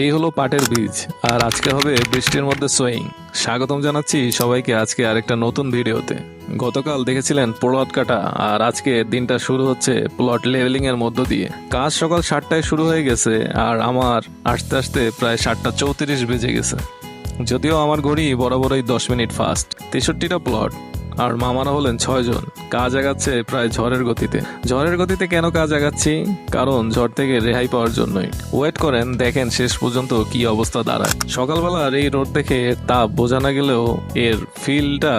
এই হলো পাটের বীজ, আর আজকে হবে বৃষ্টির মধ্যে সোয়িং। স্বাগতম জানাচ্ছি সবাইকে আজকে আরেকটা নতুন ভিডিওতে। গতকাল দেখেছিলেন প্লট কাটা আর আজকে দিনটা শুরু হচ্ছে প্লট লেভেলিং এর মধ্য দিয়ে। কাজ সকাল সাতটায় শুরু হয়ে গেছে, আর আমার আসতে আসতে প্রায় সাতটা চৌত্রিশ বেজে গেছে। যদিও আমার ঘড়ি বরাবরই দশ মিনিট ফাস্ট তেষট্টিটা প্লট আর মামারা হলেন ছয়জন। কাজ আগাচ্ছে প্রায় ঝড়ের গতিতে। ঝড়ের গতিতে কেন কাজ আগাচ্ছি? কারণ ঝড় থেকে রেহাই পাওয়ার জন্যই। ওয়েট করেন, দেখেন শেষ পর্যন্ত কি অবস্থা দাঁড়ায়। সকালবেলার এই রোড দেখে তাপ বোঝা না গেলেও এর ফিলটা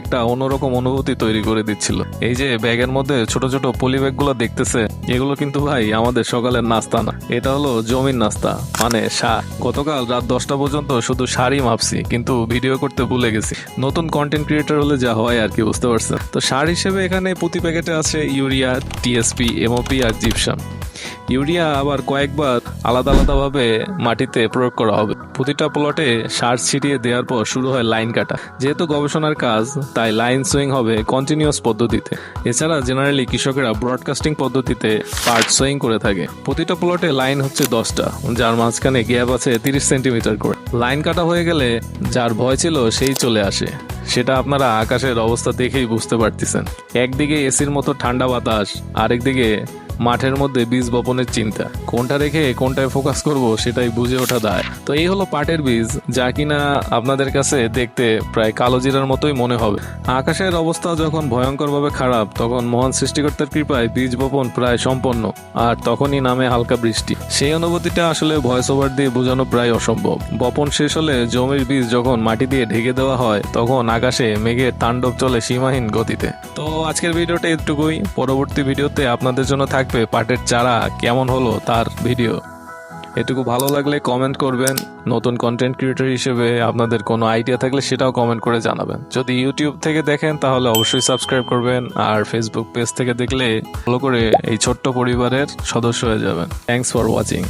একটা অন্যরকম অনুভূতি তৈরি করে দিচ্ছিল। এই যে ব্যাগের মধ্যে ছোট ছোট পলি ব্যাগগুলো দেখতেছে, এগুলো কিন্তু ভাই আমাদের সকালের নাস্তা না। এটা হলো জমির নাস্তা মানে শাক গতকাল রাত দশটা পর্যন্ত শুধু শাড়ি মাপছি, কিন্তু ভিডিও করতে ভুলে গেছি। নতুন কন্টেন্ট ক্রিয়েটর হলে যা হয় আর কি, বুঝতে পারছেন? তো সার হিসেবে এখানে প্রতি প্যাকেটে আছে ইউরিয়া, টিএসপি, এমওপি আর জিপসাম। ইউরিয়া আবার কয়েকবার আলাদা আলাদাভাবে মাটিতে প্রয়োগ করা হবে। প্রতিটা প্লটে সার ছিটিয়ে দেওয়ার পর শুরু হয় লাইন কাটা। যেহেতু গবেষণার কাজ, তাই লাইন সুইং হবে কন্টিনিউয়াস পদ্ধতিতে। এছাড়া জেনারেলি কৃষকেরা ব্রডকাস্টিং পদ্ধতিতে পার্ট সুইং করে থাকে। প্রতিটা প্লটে লাইন হচ্ছে দশটা, যার মাঝখানে গ্যাপ আছে তিরিশ সেন্টিমিটার করে। লাইন কাটা হয়ে গেলে যার ভয় ছিল, সেই চলে আসে। সেটা আপনারা আকাশের অবস্থা দেখেই বুঝতে পারতেছেন। একদিকে এসির মতো ঠান্ডা বাতাস আরেকদিকে মাঠের মধ্যে বীজ বপনের চিন্তা। কোনটা রেখে কোনটায় ফোকাস করব সেটাই বুঝে ওঠা দায়। তো এই হলো পাটের বীজ, যা কিনা আপনাদের কাছে দেখতে প্রায় কালো জিরার মতোই মনে হবে। আকাশের অবস্থা যখন ভয়ঙ্করভাবে খারাপ, তখন মহান সৃষ্টিকর্তার কৃপায় বীজ বপন প্রায় সম্পন্ন, আর তখনই নামে হালকা বৃষ্টি। সেই অনুভূতিটা আসলে ভয়েস ওভার দিয়ে বোঝানো প্রায় অসম্ভব। বপন শেষ হলে জমির বীজ যখন মাটি দিয়ে ঢেকে দেওয়া হয়, তখন আকাশে মেঘের তাণ্ডব চলে সীমাহীন গতিতে। তো আজকের ভিডিওটা এটুকুই। পরবর্তী ভিডিওতে আপনাদের জন্য থাকবে পাটের চারা কেমন হলো তার ভিডিও। এটুকু ভালো লাগলে কমেন্ট করবেন। নতুন কন্টেন্ট ক্রিয়েটর হিসেবে আপনাদের কোনো আইডিয়া থাকলে সেটাও কমেন্ট করে জানাবেন। যদি ইউটিউব থেকে দেখেন তাহলে অবশ্যই সাবস্ক্রাইব করবেন আর ফেসবুক পেজ থেকে দেখলে ফলো করে এই ছোট্ট পরিবারের সদস্য হয়ে যাবেন। Thanks for watching